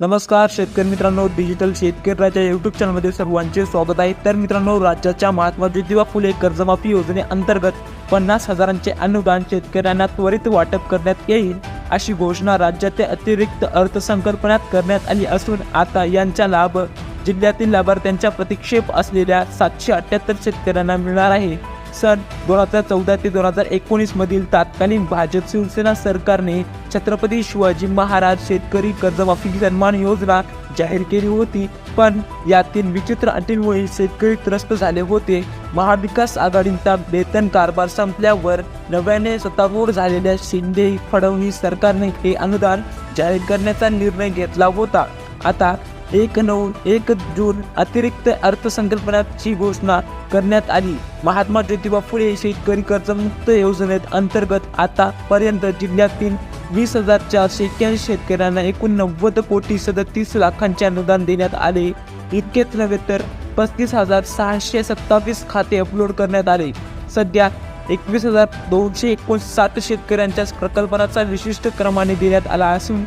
नमस्कार शेतकरी मित्रांनो डिजिटल शेतकऱ्याच्या यूट्यूब चॅनलमध्ये सर्वांचे स्वागत आहे. तर मित्रांनो राज्याच्या महात्मा ज्योतिबा फुले कर्जमाफी योजनेअंतर्गत पन्नास हजारांचे अनुदान शेतकऱ्यांना त्वरित वाटप करण्यात येईल अशी घोषणा राज्याच्या अतिरिक्त अर्थसंकल्पनात करण्यात आली असून आता यांचा लाभ जिल्ह्यातील लाभार्थ्यांच्या प्रतीक्षेप असलेल्या सातशे अठ्ठ्याहत्तर शेतकऱ्यांना मिळणार आहे. सन दोन हजार चौदा ते दोन हजार एकोणीसमधील तत्कालीन भाजप शिवसेना सरकारने छत्रपती शिवाजी महाराज शेतकरी कर्जमाफी सन्मान योजना जाहीर केली होती. पण यातील विचित्र अटींमुळे शेतकरी त्रस्त झाले होते. महाविकास आघाडीचा वेतन कारभार संपल्यावर नव्याने सत्तारूढ झालेल्या शिंदे फडणवीस सरकारने हे अनुदान जाहीर करण्याचा निर्णय घेतला होता. आता एक नऊ एक जून अतिरिक्त अर्थसंकल्पनाची घोषणा करण्यात आली. महात्मा ज्योतिबा फुले शेतकरी कर्जमुक्त योजनेत अंतर्गत आतापर्यंत जिल्ह्यातील वीस हजार चारशे एक्क्याऐंशी शेतकऱ्यांना एकूण नव्वद कोटी सदतीस लाखांचे अनुदान देण्यात आले. इतकेच नव्हे तर पस्तीस हजार सहाशे सत्तावीस खाते अपलोड करण्यात आले. सध्या एकवीस हजार दोनशे एकोणसाठ शेतकऱ्यांच्या प्रकल्पनाचा विशिष्ट क्रमाने देण्यात आला असून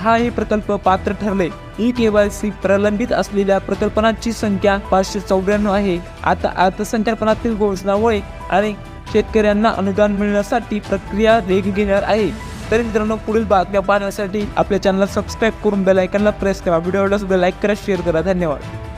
हा हे प्रकल्प पात्र ठरले. ई केवायसी सी प्रलंबित असलेल्या प्रकल्पनांची संख्या पाचशे चौऱ्याण्णव आहे. आता अर्थसंकल्पनातील घोषणामुळे आणि शेतकऱ्यांना अनुदान मिळण्यासाठी प्रक्रिया वेग घेणार आहे. तरी मित्रांनो पुढील बातम्या पाहण्यासाठी आपल्या चॅनलला सबस्क्राईब करून बेल प्रेस करा. व्हिडिओ आवडल्यास लाईक करा शेअर करा. धन्यवाद.